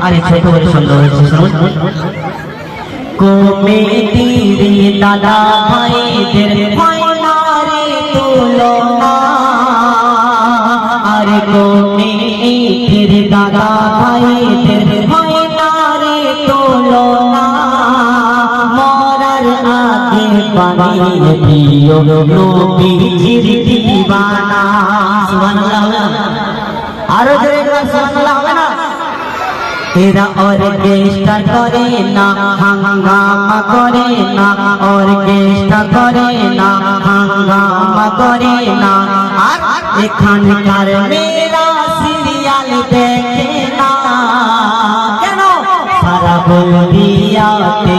আরে ছোট করে সুন্দর কমিটির দাদা ভাইদের ফাইনারে আর কমিটির দাদা ভাইদের বানিয়ে দিও নবীজির দিবানা। সুবহানাল্লাহ আরও জোরে সুবহানাল্লাহ হবে না? এরা অর্কেস্ট্রা করে না, হাঙ্গামা করে না, অর্কেস্ট্রা করে না, হাঙ্গামা করে না। আর এখানকার মেয়েরা সিরিয়াল দেখে না। কেন? সারা বলিয়াতে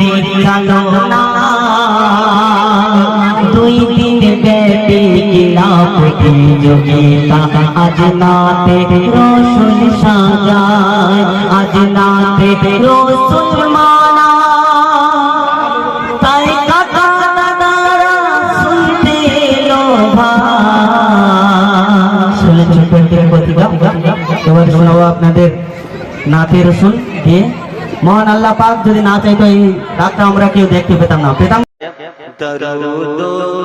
প্রতিযোগিতা আজ নাতে রসুল সাজায়, আজ নাতে রসুল আপনাদের নাতের রসুন দিয়ে মহান আল্লাহ পাক যদি না চাইতো এই রাতটা আমরা কেউ দেখতে পেতাম না। পেতাম दरूद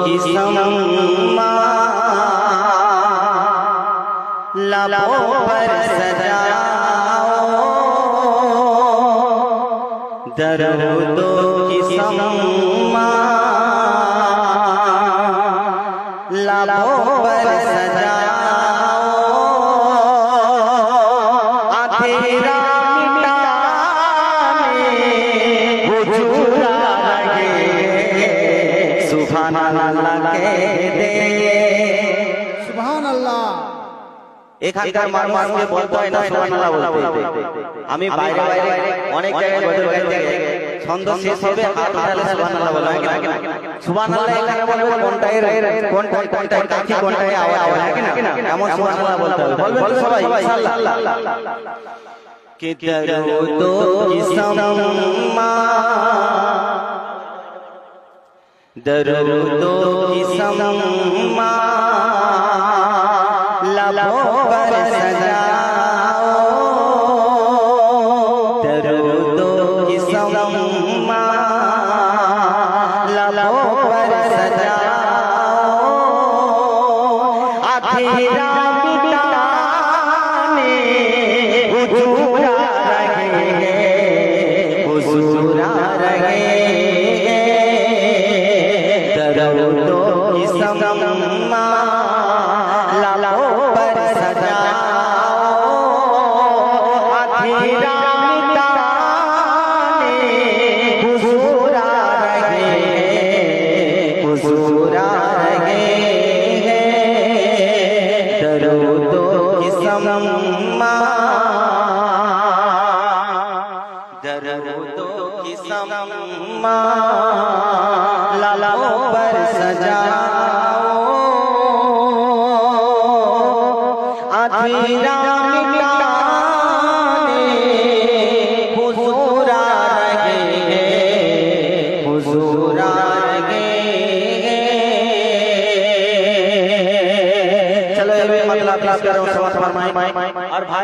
की सम्मा लबों पर सजाओ। दरूद सुभान अल्लाह के दे সুবহান আল্লাহ এখানকার মানুষকে বলতে হয় না সুবহানাল্লাহ বলতে আমি বাইরে বাইরে অনেক জায়গায় গজল গাইতে গিয়ে ছন্দ শেষ হবে হাত উঠালে সুবহানাল্লাহ বলা হয় কিনা সুবহানাল্লাহ এখানে বলবে কোনটাই কোনটাই কোনটাই কাছে কোনটাই আওয়াজ আওয়াজ হয় কিনা এমন সুবহানাল্লাহ বলতে হবে বলবেন তো সবাই ইনশাআল্লাহ कि दरूदो की सम्मा दरूदो की सम्मा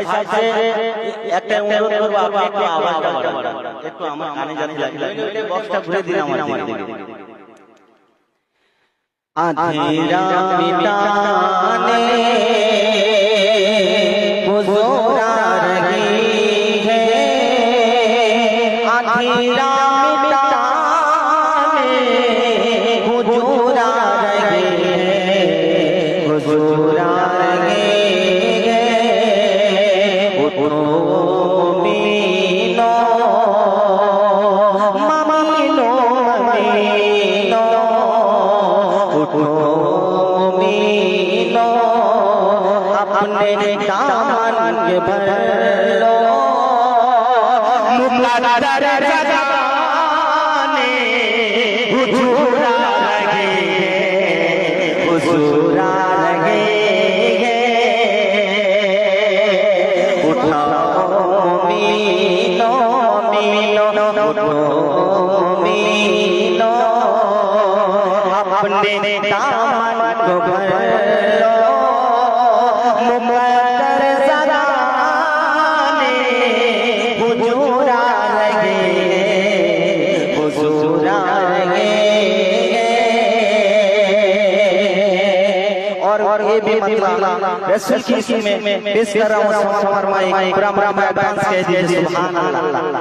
ভাই সাহেব একটা অনুরোধ अपने दामन को भर लो मुकद्दर जगाने हुजूरा लगे हुजूरा और और ये भी मतलब रसूल की इसमें पेश कर रहा हूँ फरमाए पूरा मैं डांस कह दीजिए सुभान अल्लाह।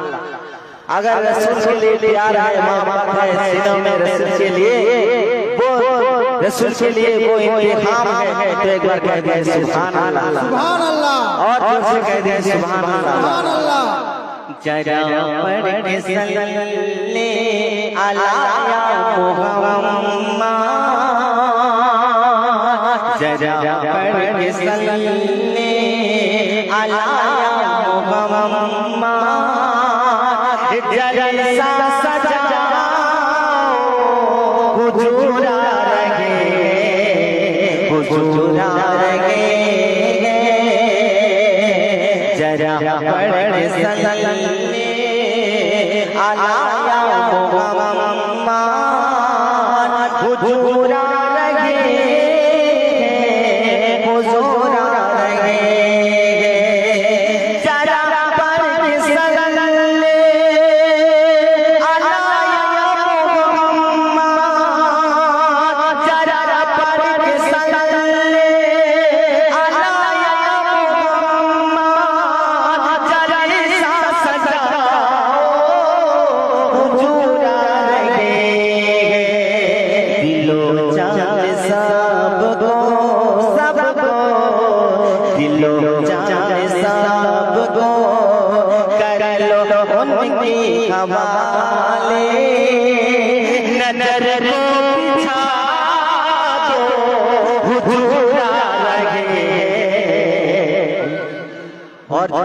अगर रसूल के लिए प्यार है मोहब्बत है सीनों में रसूल के लिए वो रसूल के लिए वो इंतखाब है तो एक बार कह दीजिए सुभान अल्लाह। सुभान अल्लाह। और ज़ोर से कह दीजिए सुभान अल्लाह। सुभान अल्लाह। जरा पढ़ सल्ले अला या मुहम्मद जरा पढ़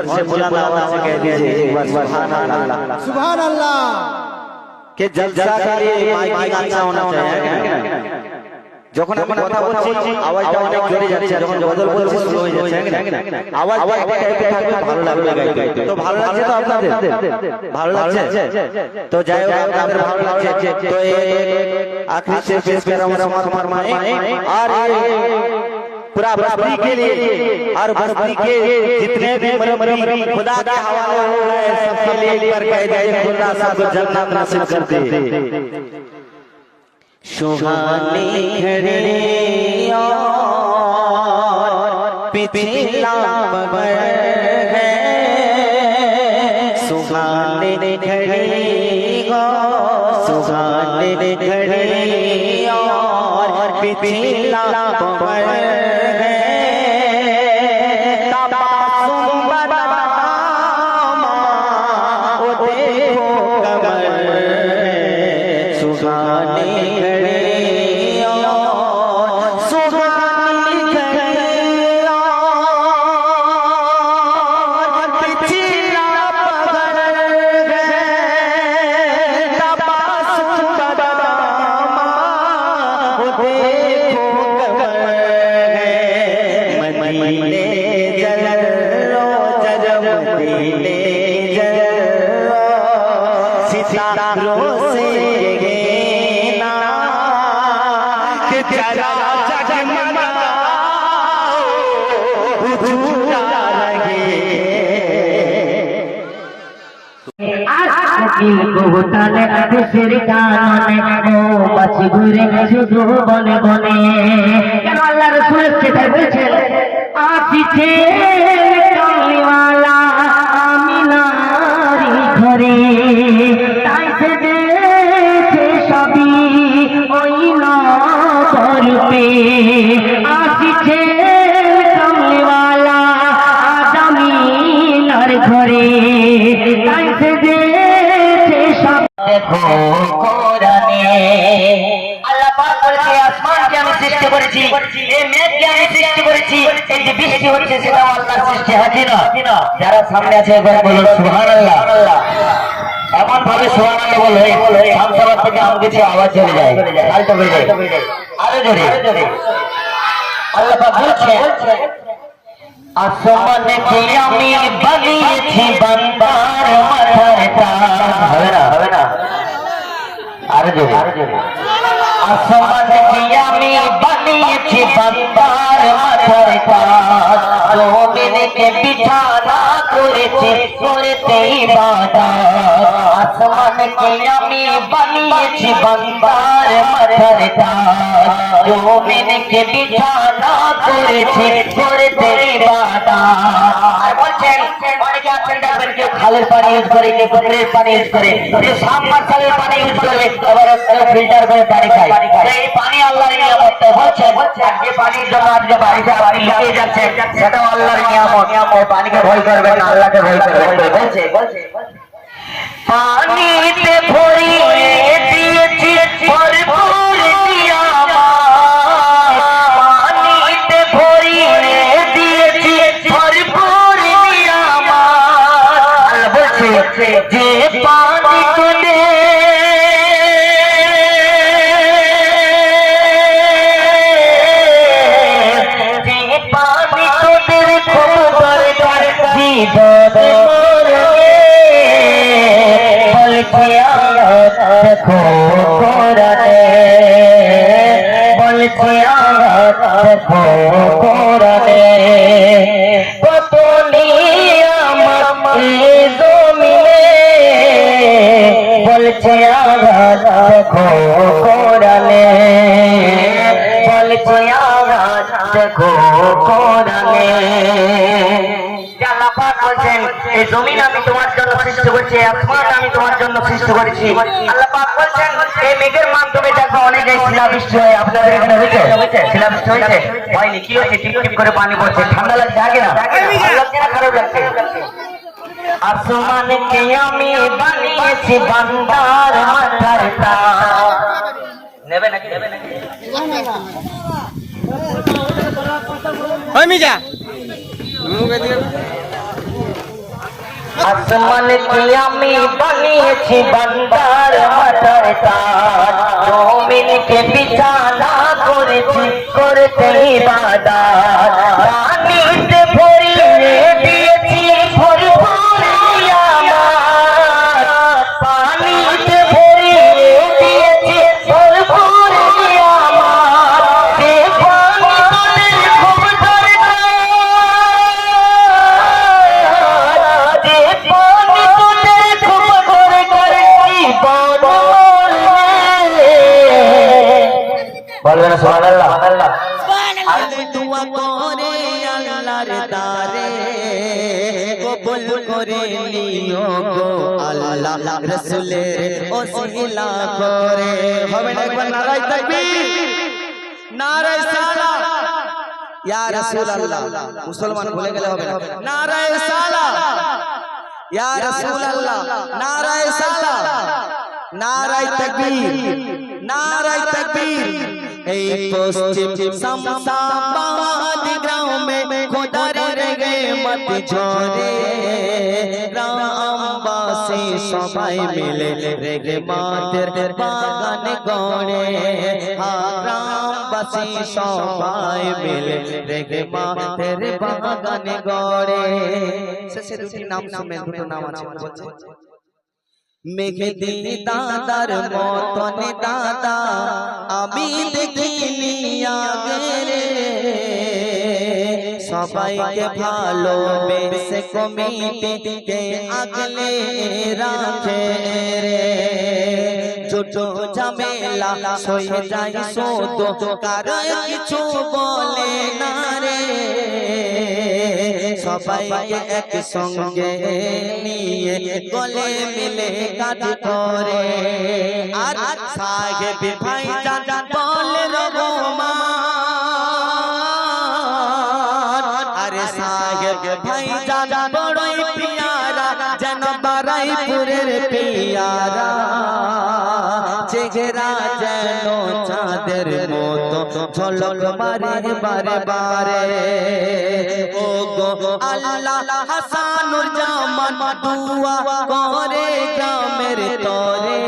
से बुलंद आवाज से कह दीजिए एक बार सुभान अल्लाह सुभान अल्लाह के जलसा के लिए माइक अच्छा होना चाहिए যখন আমি কথা বলছি আওয়াজটা অনেক জোরে যাচ্ছে যখন বদল বলছি স্লো হয়ে যাচ্ছে আওয়াজ আওয়াজ থাকবে ভালো লাগবে গাইতে তো ভালো লাগছে তো আপনাদের ভালো লাগছে তো যাই হোক আপনাদের ভালো লাগছে তো এই आखिरी से पेश कर रहा हूं समाज फरमाए और पूरा बस्ती के लिए और बस्ती के जितने भी मरमरी खुदा के हवाले हो गए सबके लिए कर कह दीजिए खुदा सबको जन्नत नसीब कर दे सुहानी पिछला मगर है। सुहानी सुहानी पिछला मगर দেশের ও মৌমাছি ঘুরে শুধু বলে বলে কেন আল্লাহ রসুল সেটা বলছেন? আসিছে বৃষ্টি হচ্ছে সেটাও আল্লাহর সৃষ্টি আছে না? যারা সামনে আছে একবার বলুন, সুবহানাল্লাহ। এমন ভাবে সংসার থেকে আমি কিছু আওয়াজ চলে যায়। আরও জোরে। আল্লাহ বলছে কি আমি বানিয়েছি বান্দার হবে না হবে না। জোরে। জোরে কি আমি বানিয়েছি বান্দার জমিনকে বিছানা করেছে করেতে ইবাদত আসমানে কি আমি বানিয়েছি বান্দার মাথার তাজ জমিনকে বিছানা করেছি করেতে ইবাদত আর বলছেন অনেকে আছেন দেখবেন কেউ খালের পানি ইউজ করে কেউ পুকুরের পানি ইউজ করে কেউ সাবমার্সালের পানি ইউজ করে আবার ফিল্টার করে পানি খায় তো এই পানি আল্লাহর নিয়ামত তো বলছেন আর যে পানির জন্য আজকে বাড়িতে আপনি লুকিয়ে যাচ্ছেন সেটাও আল্লাহর নিয়ামত ওই পানিকে ভয় করবেন না আল্লাহকে ভয় করবেন বলছে বলছে পানিতে ভরিয়ে দিয়েছি ভরপুর কত নিয়ামত এই জমিনে বলছে আয়াত দেখো কোরআনে বলছে আয়াত দেখো এই জমিন আমি তোমার জন্য সৃষ্টি করেছি আমি তোমার জন্য সৃষ্টি করেছি বলছেন এই মেঘের মাধ্যমে দেখো অনেক শিলাবৃষ্টি হয়। আপনাদের এখানে হয়েছে? শিলাবৃষ্টি হয়েছে? হয়নি। কি হয়েছে? টিপ টিপ করে পানি পড়ছে। ঠান্ডা লাগছে আগে না? লাগছে না? খারাপ লাগছে? আসমানকে আমি বানিয়েছি বান্দার মাথার তাজ নেবে নাকি? নেবে নাকি? আসমান কি আমি বানিয়েছি বান্দার মাথার তার জমিনকে বিছানা করেছি করতে বাদার ভরিয়ে রাসূলের ওসিলা করে হবে না একবার নারায়ে তাকবীর নারায়ে সালাম ইয়া রাসূলুল্লাহ মুসলমান ভুলে গেলে হবে না নারায়ে সালাম ইয়া রাসূলুল্লাহ নারায়ে সালাম নারায়ে তাকবীর নারায়ে তাকবীর এই পশ্চিম শামসাবাদ গ্রামে খোদার রেগে মত ঝরে গ্রামবাসী সবাই মিলে রেগে মাতের বাগান গড়ে। হা গ্রামবাসী সবাই মিলে রেগে মাতের বাগান গড়ে। শেষে দুটি নাম শুনবেন দুটো নাম আছে বলছে? মেঘদি দাদার মতন দাদা, আমি দেখিনি আগে সবাইকে ভালোবেসে কমিটিকে আগলে রাখে রে। ছোট ঝামেলা সয়ে যায় শোধ, কারও কিছু বলে না রে। সবাইকে একসঙ্গে নিয়ে গলে মিলে কাজ করে। আর সাহেব ভাই জান আরে সাহেব, ভাই জান বড়ই পিয়ারা, যেন বারাইপুরের পিয়ারা। চেহারা যেন চাঁদের মতো, ঝলক মারে বারে বারে। ও গো আল্লাহ হাসানুর জামান, দুয়া করে গ্রামের তরে।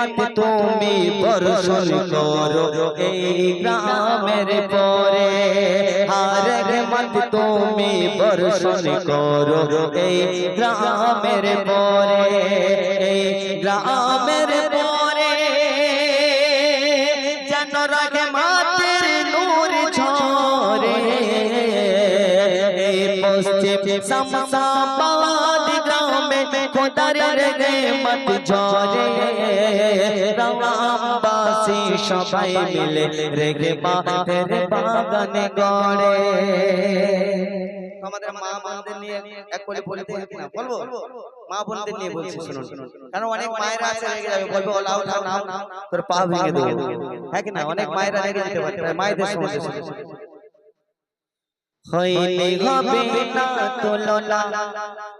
রেহমত তুমি বর্ষণ করো এই গ্রামের পরে আর রেহমত তুমি বর্ষণ করো এই গ্রামের পরে এই গ্রামের পরে যেন রহমতের নূর ঝরে এই পশ্চিম শামসাবাদ গ্রামে খোদার রহমত ঝরে রামবাসী সবাই মিলে রেগে মাতের বাগানে গড়ে। আমাদের হ্যাঁ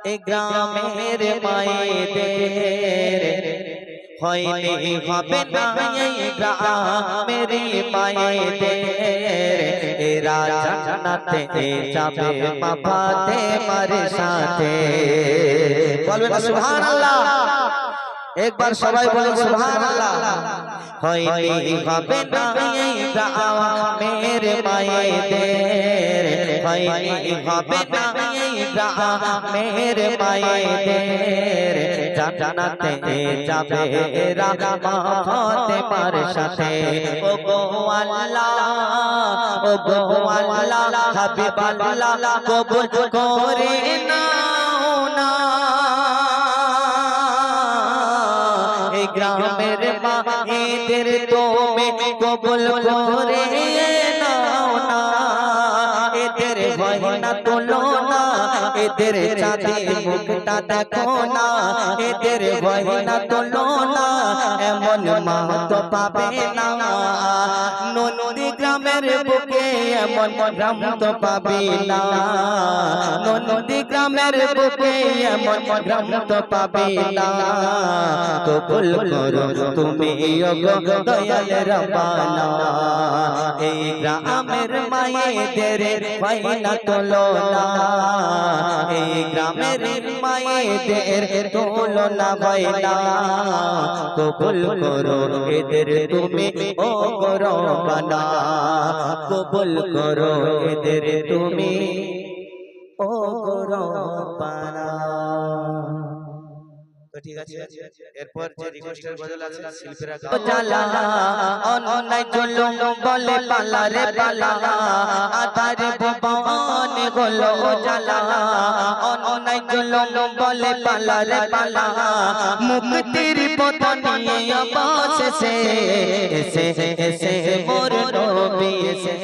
এ গ্রামের মায়েদের। হবে না গ্রামের মায়েদের এরা জান্নাতে যাবে, মাফাতে মার সাথে। বলবেন সুবহানাল্লাহ। একবার সবাই বলে সুবহানাল্লাহ। হবে না হইলে হবে না গ্রামের মায়েদের জান্নাতে যাবে এরা মাফাতে মার সাথে। ও গো আল্লাহ, ও গো করে না। গ্রামের মা এদের তুমি কবুল করে এদের চাঁদে মুখটা দেখো না। এদের হয় না তোলো না। এমন মা তো পাবে না। নদী গ্রামের বুকে এমন গ্রাম তো পাবি না। নদী গ্রামের বুকে এমন গ্রাম তো পাবি না। কবুল করো তুমি দয়াল রব্বানা এই গ্রামের মায়েদের হয় না। তোলো না। এই গ্রামের মায়েদের তুলনা হয় না কবুল করো এদের তুমি, ও করো বানা। কবুল করো এদের তুমি, ও করো বানা। ঠিক আছে এরপর যে রিকোয়েস্টের গজল আছে শিল্পীরা ও জালা অনলাই জুলুম বলে পালা রে পালা আধারে ভুবন ও জালা অনলাই জুলুম বলে পালা রে পালা মুক্তির পথ নিয়ে অবশেষে এসে এসে মোর নবী এসে